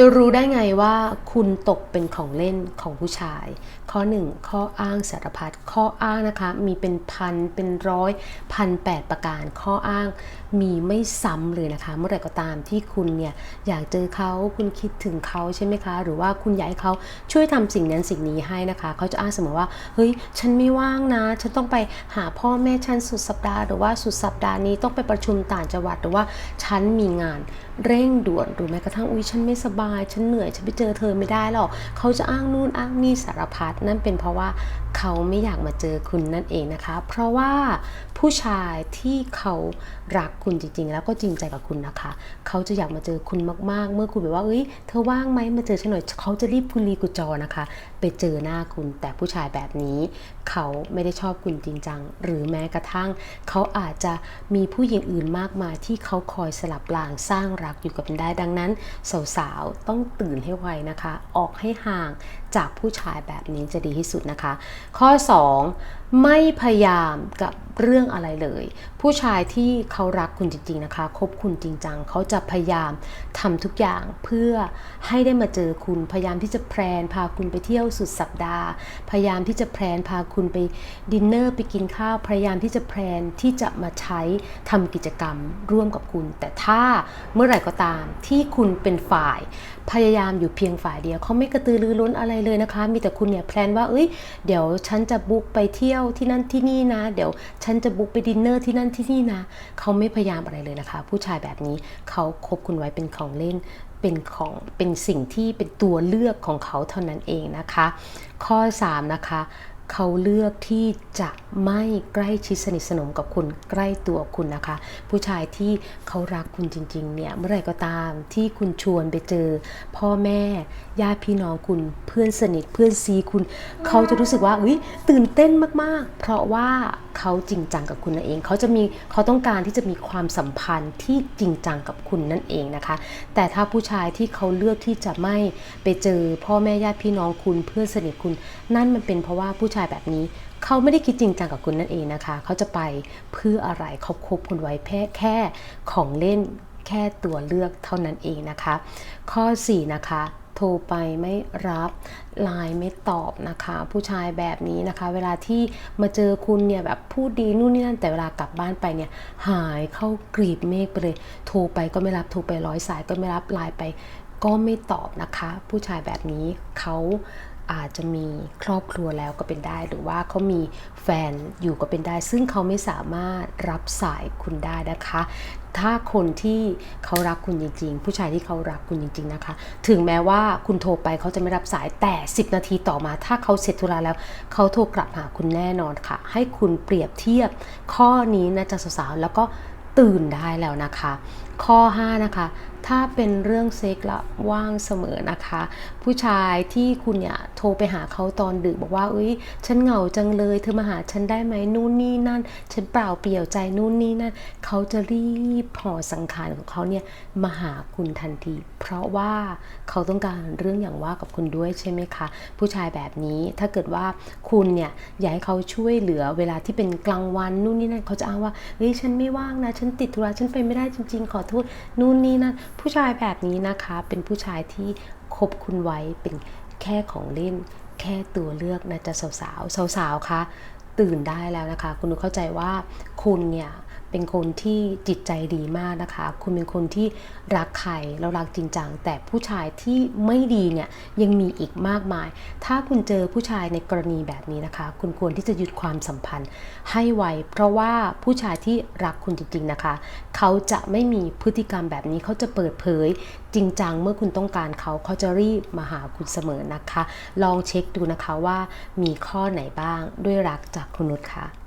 จะรู้ได้ไงว่าคุณตกเป็นของเล่นของผู้ชาย ข้อ 1 ข้ออ้างสารพัดข้ออ้างนะคะ มีเป็นพันเป็นร้อยพันแปดประการ ข้ออ้างมีไม่ซ้ำเลยนะคะ เมื่อไหร่ก็ตามที่คุณเนี่ยอยากเจอเขาคุณคิดถึงเขาใช่ไหมคะ หรือว่าคุณอยากให้เขาช่วยทำสิ่งนั้นสิ่งนี้ให้นะคะ เขาจะอ้างเสมอว่าเฮ้ยฉันไม่ว่างนะ ฉันต้องไปหาพ่อแม่ฉันสุดสัปดาห์หรือว่าสุดสัปดาห์นี้ต้องไปประชุมต่างจังหวัดหรือว่าฉันมีงานเร่งด่วนหรือแม้กระทั่งอุ้ยฉันไม่สบายฉันเหนื่อยฉันไปเจอเธอไม่ได้หรอกเขาจะอ้างนู่นอ้างนี่สารพัดนั่นเป็นเพราะว่าเขาไม่อยากมาเจอคุณนั่นเองนะคะ เพราะว่าผู้ชายที่เขารักคุณจริง ๆ แล้วก็จริงใจกับคุณนะคะ เขาจะอยากมาเจอคุณมากๆ เมื่อคุณแบบว่าเอ้ยเธอว่างไหมมาเจอฉันหน่อยเขาจะรีบกุลีกุจอนะคะ ไปเจอหน้าคุณแต่ผู้ชายแบบนี้เขาไม่ได้ชอบคุณจริงจังหรือแม้กระทั่ง เขาอาจจะมีผู้หญิงอื่นมากมายที่เขาคอยสลับลางสร้างรักอยู่กับคุณได้ดังนั้น สาวต้องตื่นให้ไวนะคะ ออกให้ห่างจากผู้ชายแบบนี้จะดีที่สุดนะคะ ข้อ 2ไม่พยายามกับเรื่องอะไรเลย ผู้ชายที่เขารักคุณจริง ๆ นะคะ คบคุณจริงจังเขาจะพยายามทำทุกอย่างเพื่อให้ได้มาเจอคุณ พยายามที่จะแพลนพาคุณไปเที่ยวสุดสัปดาห์ พยายามที่จะแพลนพาคุณไปดินเนอร์ไปกินข้าว พยายามที่จะแพลนที่จะมาใช้ทำกิจกรรมร่วมกับคุณ แต่ถ้าเมื่อไหร่ก็ตามที่คุณเป็นฝ่ายพยายามอยู่เพียงฝ่ายเดียวเขาไม่กระตือรือร้นอะไรเลยนะคะ มีแต่คุณเนี่ยแพลนว่าเอ้ยเดี๋ยวฉันจะบุ๊กไปเที่ยวที่นั่นที่นี่นะ เดี๋ยวฉันจะบุ๊กไปดินเนอร์ที่นั่นที่นี่นะ เขาไม่พยายามอะไรเลยนะคะ ผู้ชายแบบนี้เขาคบคุณไว้เป็นของเล่นเป็นของเป็นสิ่งที่เป็นตัวเลือกของเขาเท่านั้นเองนะคะ ข้อ 3 นะคะ เขาเลือกที่จะไม่ใกล้ชิดสนิทสนมกับคุณใกล้ตัวคุณนะคะ ผู้ชายที่เขารักคุณจริงๆเนี่ยเมื่อไรก็ตามที่คุณชวนไปเจอ พ่อแม่ญาติพี่น้องคุณเพื่อนสนิทเพื่อนซีคุณ เขาจะรู้สึกว่าอุ้ยตื่นเต้นมากๆ เพราะว่าเขาจริงจังกับคุณนั่นเอง เขาจะมีเขาต้องการที่จะมีความสัมพันธ์ที่จริงจังกับคุณนั่นเองนะคะ แต่ถ้าผู้ชายที่เขาเลือกที่จะไม่ไปเจอ พ่อแม่ญาติพี่น้องคุณเพื่อนสนิทคุณ นั่นมันเป็นเพราะว่าผู้ชายแบบนี้ เขาไม่ได้คิดจริงจังกับคุณนั่นเองนะคะ เขาจะไปเพื่ออะไรเขาคบคุณไว้แค่แค่ของเล่นแค่ตัวเลือกเท่านั้นเองนะคะ ข้อ 4 นะคะโทรไปไม่รับไลน์ไม่ตอบนะคะ ผู้ชายแบบนี้นะคะ เวลาที่มาเจอคุณเนี่ยแบบพูดดีนู่นนี่นั่นแต่เวลากลับบ้านไปเนี่ยหายเข้ากรีบเมฆไปเลย โทรไปก็ไม่รับโทรไปร้อยสายก็ไม่รับไลน์ไป ก็ไม่ตอบนะคะ ผู้ชายแบบนี้เขา อาจจะมีครอบครัวแล้วก็เป็นได้ หรือว่าเขามีแฟนอยู่ก็เป็นได้ ซึ่งเขาไม่สามารถรับสายคุณได้นะคะ ถ้าคนที่เขารักคุณจริง ๆ ผู้ชายที่เขารักคุณจริง ๆนะคะ ถึงแม้ว่าคุณโทรไปเขาจะไม่รับสายแต่ 10 นาทีต่อมา ถ้าเขาเสร็จธุระแล้วเขาโทรกลับหาคุณแน่นอนค่ะ ให้คุณเปรียบเทียบข้อนี้นะจ๊ะสาวๆแล้วก็ตื่นได้แล้วนะคะ ข้อ 5 นะคะ ถ้าเป็นเรื่องเซ็กละว่างเสมอนะคะ ผู้ชายที่คุณเนี่ยโทรไปหาเขาตอนดึกบอกว่าเอ้ยฉันเหงาจังเลย เธอมาหาฉันได้ไหมนู่นนี่นั่น ฉันเปล่าเปลี่ยวใจนู่นนี่นั่นเขาจะรีบห่อสังขารของเขาเนี่ยมาหาคุณทันที เพราะว่าเขาต้องการเรื่องอย่างว่ากับคุณด้วยใช่ไหมคะ ผู้ชายแบบนี้ถ้าเกิดว่าคุณเนี่ยอยากให้เขาช่วยเหลือเวลาที่เป็นกลางวันนู่นนี่นั่นเขาจะอ้างว่าเฮ้ยฉันไม่ว่างนะฉันติดธุระฉันไปไม่ได้จริง ๆ ขอโทษนู่นนี่นั่นผู้ชายแบบนี้นะคะ เป็นผู้ชายที่คบคุณไว้เป็นแค่ของเล่น แค่ตัวเลือกนะจ๊ะสาวๆสาวๆคะตื่นได้แล้วนะคะ คุณเข้าใจว่าคุณเนี่ย เป็นคนที่จิตใจดีมากนะคะ คุณเป็นคนที่รักใครแล้วรักจริงจัง แต่ผู้ชายที่ไม่ดีเนี่ยยังมีอีกมากมาย ถ้าคุณเจอผู้ชายในกรณีแบบนี้นะคะ คุณควรที่จะหยุดความสัมพันธ์ให้ไว เพราะว่าผู้ชายที่รักคุณจริงๆนะคะ เขาจะไม่มีพฤติกรรมแบบนี้ เขาจะเปิดเผยจริงจังเมื่อคุณต้องการเขาเขาจะรีบมาหาคุณเสมอนะคะ ลองเช็คดูนะคะว่ามีข้อไหนบ้างด้วยรักจากคุณนุชค่ะ